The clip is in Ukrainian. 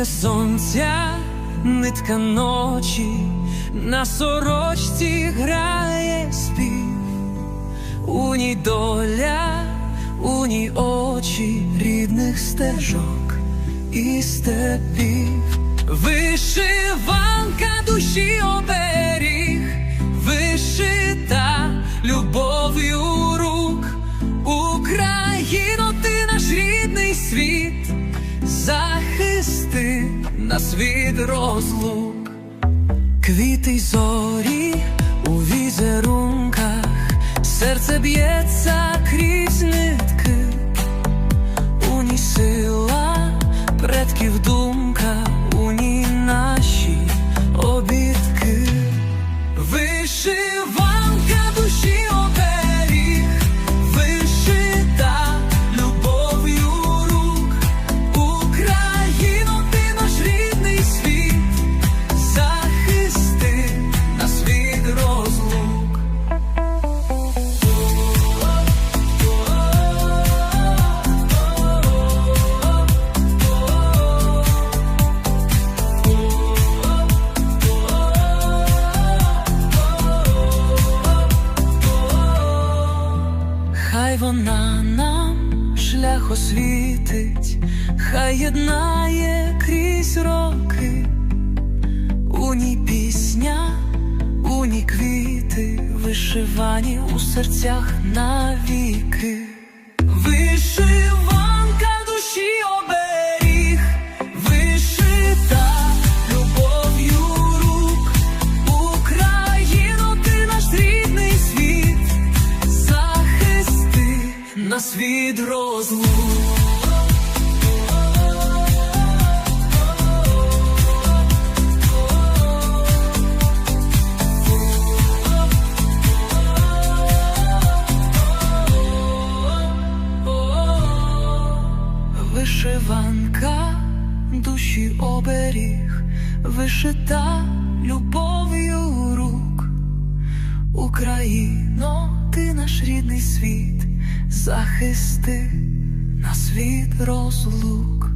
Нитка сонця, нитка ночі, на сорочці грає спів, у ній доля, у ній очі рідних стежок і степів, вишиванка душі оберіг, вишита любов'ю рук, Україно, ти наш рідний світ, захисти нас від розлук, квіти й зорі у візерунках, серце б'ється крізь нитки, у ній сила предків думка, вона нам шлях освітить, хай єднає крізь роки, у ній пісня, у ній квіти, вишивані у серцях навіки. Вишиванка нас від розлук. Вишиванка душі оберіг, вишита любов'ю рук. Україно, ти наш рідний світ, захисти нас від розлук.